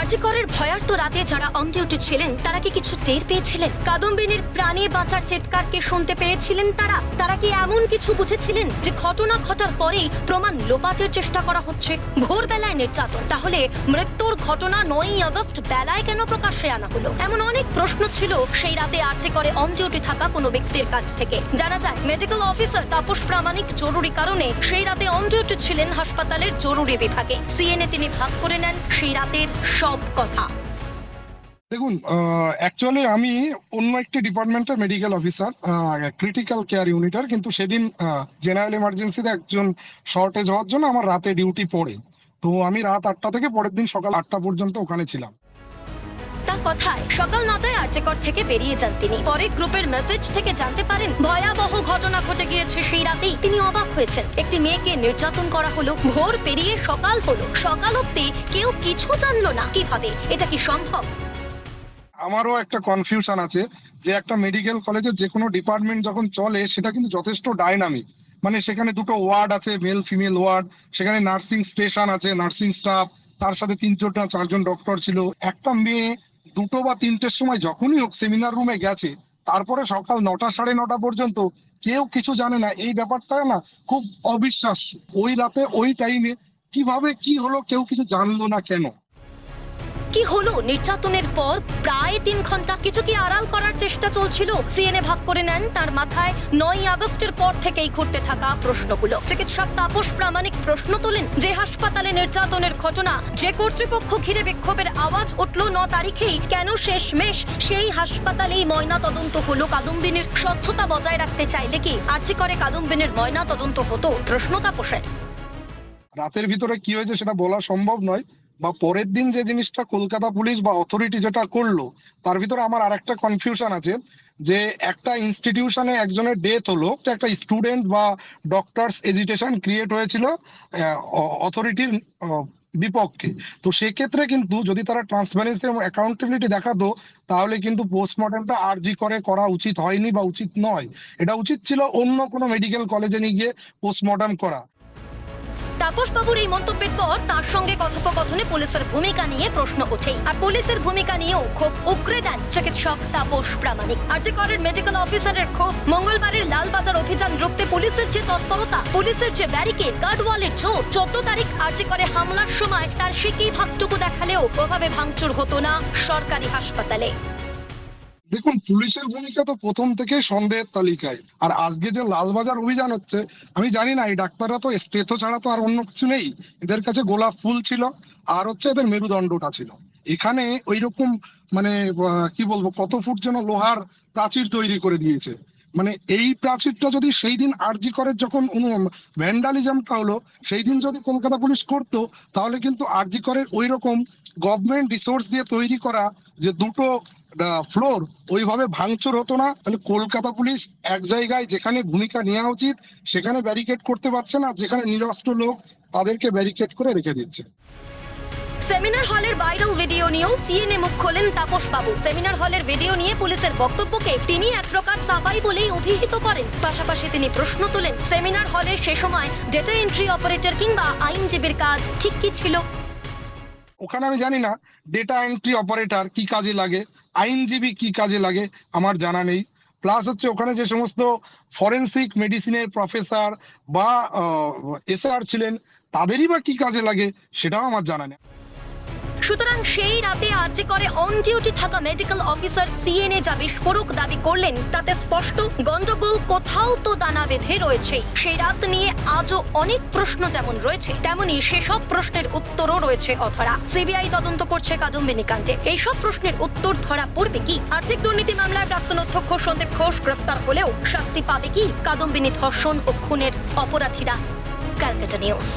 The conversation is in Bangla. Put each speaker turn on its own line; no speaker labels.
আরজিকরের ভয়ার্ত রাতে যারা অন ডিউটি ছিলেন, তারা কি কিছু টের পেয়েছিলেন? কাদম্বিনীর প্রাণে বাঁচার চিৎকারকে শুনতে পেয়েছিলেন তারা? তারা কি এমন কিছু বুঝেছিলেন যে ঘটনা ঘটার পরেই প্রমাণ লোপাটের চেষ্টা করা হচ্ছে? ভোরবেলায় নির্যাতন, তাহলে মৃত্যুর ঘটনা নয়ই আগস্ট বেলায় কেন প্রকাশ্যে আনা হলো? এমন অনেক প্রশ্ন ছিল সেই রাতে আর্জি করে অন ডিউটি থাকা কোনো ব্যক্তির কাছ থেকে। জানা যায় মেডিকেল অফিসার তাপস প্রামাণিক জরুরি কারণে সেই রাতে অন ডিউটি ছিলেন হাসপাতালের জরুরি বিভাগে। সিএনএ তিনি ভাগ করে নেন, সেই রাতের সব কথা।
দেখুন অ্যাকচুয়ালি আমি অন্য একটি ডিপার্টমেন্টের মেডিকেল অফিসার ক্রিটিক্যাল কেয়ার ইউনিটের কিন্তু সেদিন জেনারেল এমার্জেন্সিতে একজন শর্টেজ হওয়ার জন্য আমার রাতে ডিউটি পড়ে। তো আমি রাত আটটা থেকে পরের দিন সকাল আটটা পর্যন্ত ওখানে ছিলাম।
কথায়, সকাল নটায় থেকে বেরিয়ে যান তিনি। পরে গ্রুপের মেসেজ থেকে জানতে পারেন, ভয়াবহ ঘটনা ঘটে গিয়েছে সেই রাতেই। তিনি অবাক হয়েছেন। একটি মেয়েকে নির্যাতন করা হলো, ভোর পেরিয়ে সকাল হলো। সকাল অব্দি কেউ কিছু জানলো না। কীভাবে? এটা কি সম্ভব?
আমারও একটা কনফিউশন আছে যে একটা মেডিকেল কলেজের যে কোনো ডিপার্টমেন্ট যখন চলে, সেটা কিন্তু যথেষ্ট ডাইনামিক মানে সেখানে দুটো ওয়ার্ড আছে মেল ফিমেল ওয়ার্ড সেখানে নার্সিং স্টেশন আছে নার্সিং স্টাফ তার সাথে তিন চারজন ডক্টর ছিল। একটা মেয়ে দুটো বা তিনটের সময় যখনই হোক সেমিনার রুমে গেছে, তারপরে সকাল নটা সাড়ে নটা পর্যন্ত কেউ কিছু জানে না। এই ব্যাপারটা না খুব অবিশ্বাস্য। ওই রাতে, ওই টাইমে কীভাবে কি হলো কেউ কিছু জানলো না কেন?
কি হলো? নির্যাতনের পর প্রায় তিন ঘণ্টা কিছু কি আড়াল করার চেষ্টা চলছিল? সিএনএ ভাগ করে নেন, তার মাথায় নয় আগস্টের পর থেকেই ঘুরতে থাকা প্রশ্নগুলো। চিকিৎসক তাপস প্রামাণিক প্রশ্ন তোলেন, যে হাসপাতালে নির্যাতনের ঘটনা, যে কর্তৃপক্ষ ঘিরে বিক্ষোভের আওয়াজ উঠল ন তারিখেই, কেন শেষমেশ সেই হাসপাতালেই ময়না তদন্ত হলো? কাদম্বিনীর স্বচ্ছতা বজায় রাখতে চাইলে কি আর্জি করে কাদম্বিনীর ময়না তদন্ত হতো? প্রশ্ন তাপসের।
রাতের ভিতরে কি হয়েছে সেটা বলা সম্ভব নয়। বা পরের দিন যে জিনিসটা কলকাতা পুলিশ বা অথরিটি যেটা করল, তার ভিতরে আমার আর একটা কনফিউশন আছে, যে একটা ইনস্টিটিউশনে একজনের ডেথ হলো, একটা স্টুডেন্ট বা ডক্টরস এজিটেশন ক্রিয়েট হয়েছিল অথরিটির বিপক্ষে। তো সেক্ষেত্রে কিন্তু যদি তারা ট্রান্সপারেন্সি এবং অ্যাকাউন্টেবিলিটি দেখাতো, তাহলে কিন্তু পোস্টমর্টমটা আরজি করে করা উচিত হয়নি বা উচিত নয়। এটা উচিত ছিল অন্য কোনো মেডিকেল কলেজে নিয়ে গিয়ে পোস্টমর্টম করা।
তাপস বাবুর এই মন্তব্যের পর তার সঙ্গে কথোপকথনে পুলিশের ভূমিকা নিয়ে প্রশ্ন ওঠে। আর পুলিশের ভূমিকা নিয়েও ক্ষোভ উগরে দেন চিকিৎসক তাপস প্রামাণিক। আর যে করের মেডিকেল অফিসারের ক্ষোভ, মঙ্গলবারের লালবাজার অভিযান রুখতে পুলিশের যে তৎপরতা, পুলিশের যে ব্যারিকেড গার্ডওয়ালের জোর, চোদ্দ তারিখ আর যে করে হামলার সময়, তার সিকি ভাগটুকু দেখালেও ওভাবে ভাঙচুর হতো না সরকারি হাসপাতালে।
দেখুন, পুলিশের ভূমিকা তো প্রথম থেকে সন্দেহের তালিকায়। আর আজকে যে লালবাজার অভিযান হচ্ছে, আমি জানি না, এই ডাক্তাররা তো স্টেথো ছাড়া তো আর অন্য কিছু নেই। এদের কাছে গোলাপ ফুল ছিল, আর হচ্ছে এদের মেরুদণ্ডটা ছিল। এখানে ওই রকম মানে কি বলব, কত ফুট যেন লোহার প্রাচীর তৈরি করে দিয়েছে। মানে এই প্রাচীরটা যদি সেই দিন আরজি করে যখন ভ্যান্ডালিজমটা হলো সেই দিন যদি কলকাতা পুলিশ করতো, তাহলে কিন্তু আরজি করের ওই রকম গভর্নমেন্ট রিসোর্স দিয়ে তৈরি করা যে দুটো ফ্লোর ওইভাবে ভাঙচুর হতো না। তাহলে কলকাতা পুলিশ এক জায়গায় যেখানে ভূমিকা নেওয়া উচিত, সেখানে ব্যারিকেড করতে পারছে না, যেখানে নিরস্ত্র লোক তাদেরকে ব্যারিকেড করে রেখে দিচ্ছে।
সেমিনার হলের ভাইরাল ভিডিও নিয়েও সিএনএ মুখ খোলেন তাপস বাবু। সেমিনার হলের ভিডিও নিয়ে পুলিশের বক্তব্যকে তিনি এক প্রকার সাফাই বলেই অভিহিত করেন। পাশাপাশি তিনি প্রশ্ন তোলেন, সেমিনার হলে সে সময় ডেটা এন্ট্রি অপারেটর কিংবা আইনজীবীর কাজ ঠিক কি ছিল?
ওখানে আমি জানি না ডেটা এন্ট্রি অপারেটর কি কাজে লাগে, আইনজীবী কি কাজে লাগে, আমার জানা নেই। প্লাস হচ্ছে ওখানে যে সমস্ত ফরেন্সিক মেডিসিনের প্রফেসর বা এসআর ছিলেন, তাদেরই বা কি কাজে লাগে, সেটাও আমার জানা নেই।
সুতরাং সেই রাতে আর্জি করে অন ডিউটি থাকা medical officer C N A যা বিস্ফোরক দাবি করলেন। তাতে স্পষ্ট, গন্ডগোল কোথাও তো দানা বেঁধে রয়েছে। সেই রাত নিয়ে আজও অনেক প্রশ্ন যেমন রয়েছে, তেমনি সেসব প্রশ্নের উত্তরও রয়েছে অধরা। সিবিআই তদন্ত করছে কাদম্বিনী কাণ্ডে। এইসব প্রশ্নের উত্তর ধরা পড়বে কি? আর্থিক দুর্নীতি মামলায় প্রাক্তন অধ্যক্ষ সন্দীপ ঘোষ গ্রেফতার হলেও শাস্তি পাবে কি? কাদম্বিনী ধর্ষণ ও খুনের অপরাধীরা। Calcutta news.